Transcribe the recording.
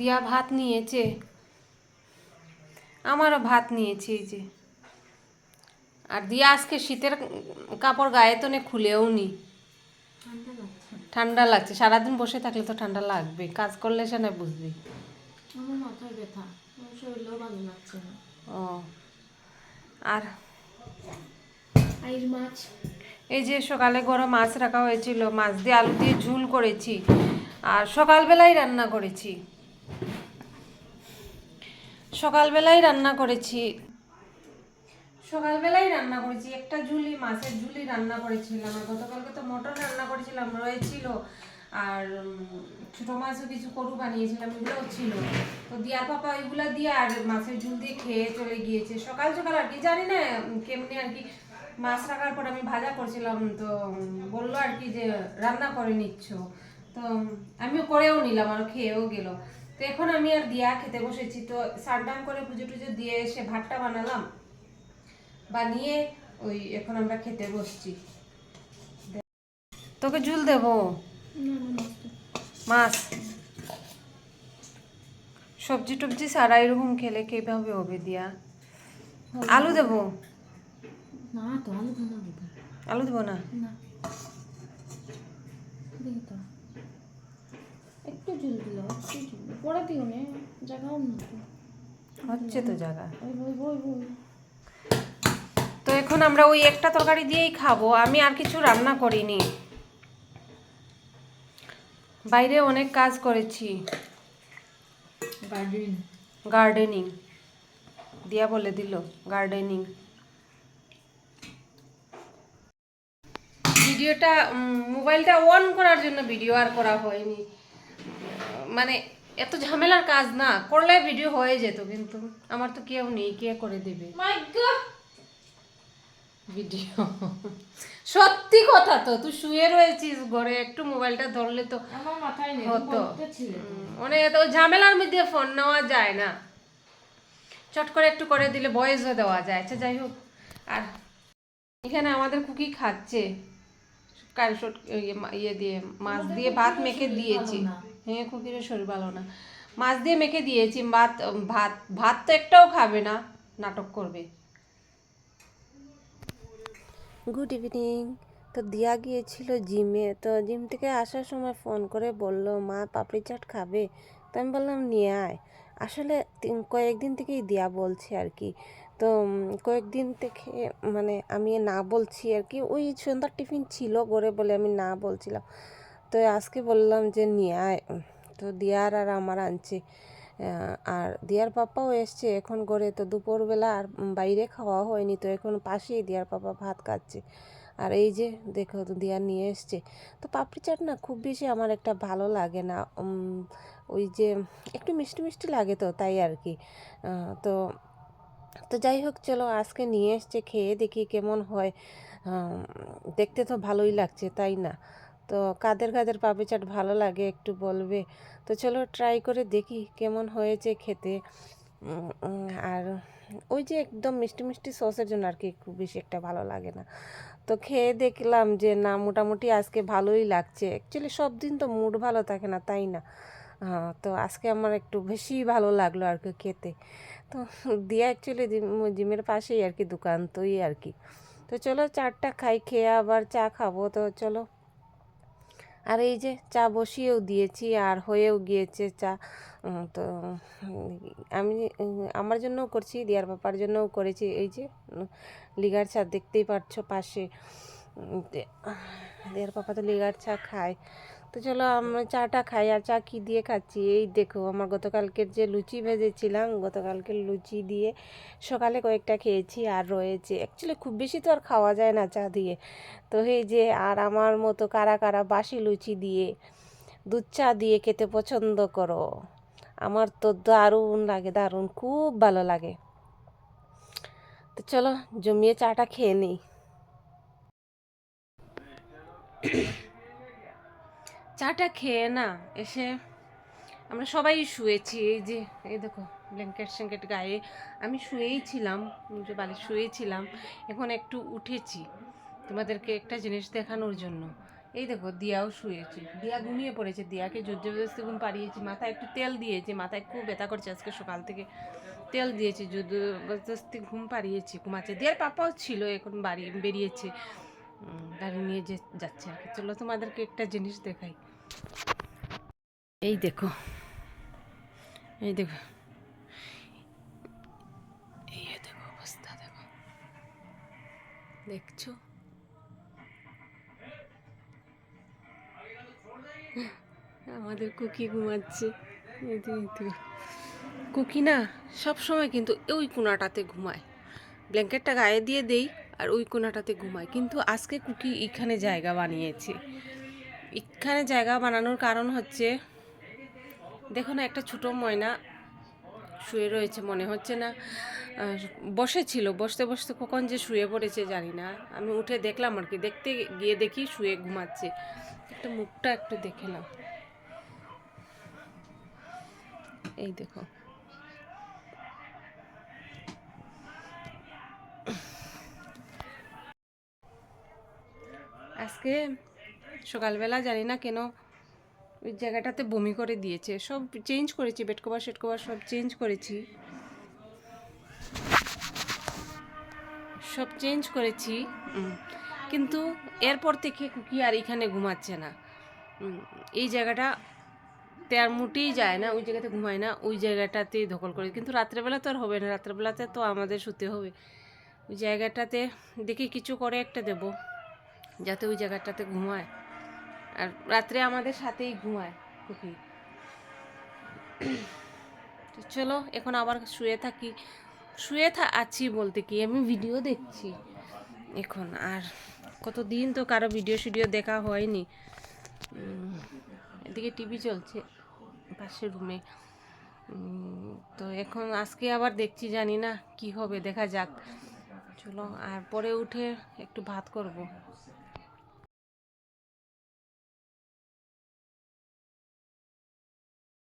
দিয়া ভাত নিয়েছে। আমারও ভাত নিয়েছে এই যে। আর দিয়া আজকে শীতের কাপড় গায়ে তো নে খুলেও নি। ঠান্ডা লাগছে। সারাদিন বসে থাকলে তো ঠান্ডা লাগবে। কাজ করলে সে না বুঝবি। ও। আর মাছ। এই যে সকালে গরম মাছ রাখা হয়েছিল মাছ দিয়ে আলু দিয়ে ঝুল করেছি। আর সকালবেলায় রান্না করেছি। সকালবেলায় রান্না করেছি। সকালবেলায় রান্না করেছি। একটা ঝুলি, মাছের ঝুলি রান্না করেছিলাম। আর গতকালকে তো মটর রান্না করেছিলাম, রয়েছিল। আর ছোটো মাছও কিছু করু বানিয়েছিলাম, এগুলোও ছিল। তো দিয়ার পাপা ওইগুলো দিয়ে আর মাছের ঝুল দিয়ে খেয়ে চলে গিয়েছে। সকাল সকাল আর কি, জানি না কেমনি আর কি মাছ রাখার পর আমি ভাজা করছিলাম। তো বলল আর কি যে, রান্না করে নিচ্ছ। তো, আমিও করেও নিলাম, আর খেয়েও গেল। তো এখন আমি আর দিয়া খেতে বসেছি তো সারডাম করে পুজো টুজো দিয়ে এসে ভাতটা বানালাম। বানিয়ে ওই এখন আমরা খেতে বসছি। তোকে ঝুল দেবো? মাছ সবজি টবজি সারা এরকম খেলে কীভাবে হবে দিয়া? আলু দেবো? না তো আলু খানা দিতে আলু দেবো না? না। একটু ঝুল দিল একটু ঝুল পরে দিও নে জায়গাও না তো। হচ্ছে তো জায়গা। ওই বই বই বই তো এখন আমরা ওই একটা তরকারি দিয়েই খাব আমি আর কিছু রান্না করিনি। বাইরে অনেক কাজ করেছি। গার্ডেন গার্ডেনিং দিয়া বলে দিল গার্ডেনিং ভিডিওটা মোবাইলটা অন করার জন্য ভিডিও আর করা হয়নি। মানে এত ঝামেলার কাজ না করলে ভিডিও হয়ে যেত কিন্তু। আমার তো কেউ নেই কে করে দেবে? ভিডিও সত্যি কথা তো তুই শুয়ে রয়েছিস ঘরে একটু মোবাইলটা ধরলে তো হতো। অনেক তো ঝামেলার মধ্যে ফোন নেওয়া যায় না। চট করে একটু করে দিলে বয়েসও দেওয়া যায়। আচ্ছা যাই হোক। আর এখানে আমাদের কুকি খাচ্ছে। কারশট ইয়ে ইয়ে দিয়ে মাছ দিয়ে ভাত মেখে দিয়েছি। হ্যাঁ কুকিরও শরীর ভালো না। মাছ দিয়ে মেখে দিয়েছি ভাত ভাত ভাত তো একটাও খাবে না নাটক করবে। গুড ইভিনিং তো দিয়া গিয়েছিল জিমে তো জিম থেকে আসার সময় ফোন করে বলল মা পাপড়ি চাট খাবে? তো আমি বললাম নিয়ে আয়। আসলে কয়েকদিন থেকেই দিয়া বলছে আর কি। তো কয়েকদিন থেকে মানে আমি না বলছি আর কি, ওই সন্ধ্যার টিফিন ছিল গড়ে বলে আমি না বলছিলাম। তো আজকে বললাম যে নিয়ে তো দিয়ার আর আমার আনছে। আর দিয়ার পাপাও এসছে এখন করে তো দুপুরবেলা আর বাইরে খাওয়া হয়নি। তো এখন পাশেই দিয়ার পাপা ভাত খাচ্ছে। আর এই যে দেখো, তো দিয়া নিয়ে এসছে। তো পাপড়ি চাট না খুব বেশি আমার একটা ভালো লাগে না। ওই যে একটু মিষ্টি মিষ্টি লাগে তো তাই আর কি। তো তো যাই হোক, চলো আজকে নিয়ে এসছে, খেয়ে দেখি কেমন হয়। দেখতে তো ভালোই লাগছে, তাই না? তো কাদের কাদের পাপড়ি চাট ভালো লাগে একটু বলবে? তো চলো ট্রাই করে দেখি কেমন হয়েছে খেতে। আর ওই যে একদম মিষ্টি মিষ্টি সসের জন্য আর কি খুব বেশি একটা ভালো লাগে না। তো খেয়ে দেখলাম যে না, মোটামুটি আজকে ভালোই লাগছে। অ্যাকচুয়ালি সব দিন তো মুড ভালো থাকে না, তাই না? তো আজকে আমার একটু বেশি ভালো লাগল আর কি খেতে। তো দিয়া অ্যাকচুয়ালি জিমের পাশেই আর কি দোকান তো এই আর কি। তো চলো চারটা খাই, খেয়ে আবার চা খাব, তো চলো। আর এই যে চা বসিয়েও দিয়েছি, আর হয়েও গিয়েছে চা। তো, আমি, আমার জন্যও করছি, দিয়ার বাপার জন্যও করেছি, এই যে, লিগার চা দেখতেই পাচ্ছ পাশে। দিয়ার পাপা তো লিগার চা খায়। তো চলো আমরা চাটা খাই আর চা কী দিয়ে খাচ্ছি? এই দেখো, আমার গতকালকের যে লুচি ভেজেছিলাম, গতকালকের লুচি দিয়ে সকালে কয়েকটা খেয়েছি আর রয়েছে। অ্যাকচুয়ালি খুব বেশি তো আর খাওয়া যায় না চা দিয়ে। তো এই যে, আর আমার মতো কারা কারা বাসি লুচি দিয়ে, দুধ চা দিয়ে খেতে পছন্দ করো, আমার তো দারুণ লাগে, দারুণ, খুব ভালো লাগে। তো চলো, জমিয়ে চাটা খেয়ে নিই। চাটা খেয়ে না এসে আমরা সবাই শুয়েছি, এই যে, এই দেখো ব্ল্যাঙ্কেট স্যাঙ্কেট গায়ে। আমি শুয়েই ছিলাম যে বালি শুয়েছিলাম এখন একটু উঠেছি। তোমাদেরকে একটা জিনিস দেখানোর জন্য। এই দেখো, দিয়াও শুয়েছে। দিয়া ঘুমিয়ে পড়েছে, দিয়াকে জোর জবরদস্তি ঘুম পাড়িয়েছি, মাথায় একটু তেল দিয়েছি, মাথায় খুব ব্যথা করছে আজকে সকাল থেকে। তেল দিয়েছি জোর জবরদস্তি ঘুম পাড়িয়েছি, ঘুমাচ্ছে। দিয়ার পাপাও ছিল, এখন বাড়ি, বেরিয়েছে। গাড়ি নিয়ে যে, যাচ্ছে আর কি। চলো তোমাদেরকে একটা জিনিস দেখাই। এই দেখো। এই দেখো। এই দেখো অবস্থা, দেখো। দেখছ? আমাদের কুকি ঘুমাচ্ছে। কুকি না, সব সময় কিন্তু ওই কোনাটাতে ঘুমায়। ব্ল্যাঙ্কেটটা গায়ে দিয়ে দেই আর ওই কোনাটাতে ঘুমায়। কিন্তু আজকে কুকি এখানে জায়গা বানিয়েছে। এখানে জায়গা বানানোর কারণ হচ্ছে, দেখো না, একটা ছোট ময়না শুয়ে রয়েছে, মনে হচ্ছে না বসেছিল। বসতে বসতে কখন যে শুয়ে পড়েছে জানি না। আমি উঠে দেখলাম আর কি, দেখতে গিয়ে দেখি শুয়ে ঘুমাচ্ছে। একটা মুখটা একটু দেখে নাও। এই দেখো। আজকে সকালবেলা জানি না কেন ওই জায়গাটাতে বমি করে দিয়েছে। সব চেঞ্জ করেছি বেড কভার শেড কভার সব চেঞ্জ করেছি। সব চেঞ্জ করেছি। কিন্তু এরপর থেকে কুকি আর এখানে ঘুমাচ্ছে না। এই জায়গাটা তে আর মোটেই যায় না, ওই জায়গাতে ঘুমায় না, ওই জায়গাটাতেই দখল করে। কিন্তু রাত্রেবেলা তো আর হবে না, রাত্রেবেলাতে তো আমাদের শুতে হবে। ওই জায়গাটাতে দেখি কিছু করে একটা দেব, যাতে ওই জায়গাটাতে ঘুমায়। আর রাত্রে আমাদের সাথেই ঘুমায় তো চলো, এখন আবার শুয়ে থাকি। শুয়ে থা আছি বলতে কি, আমি ভিডিও দেখছি। এখন আর কতদিন তো কারও ভিডিও শিডিও দেখা হয়নি। এদিকে টিভি চলছে পাশের রুমে তো এখন আজকে আবার দেখছি, জানি না কি হবে, দেখা যাক। চলো, আর পরে উঠে একটু ভাত করব।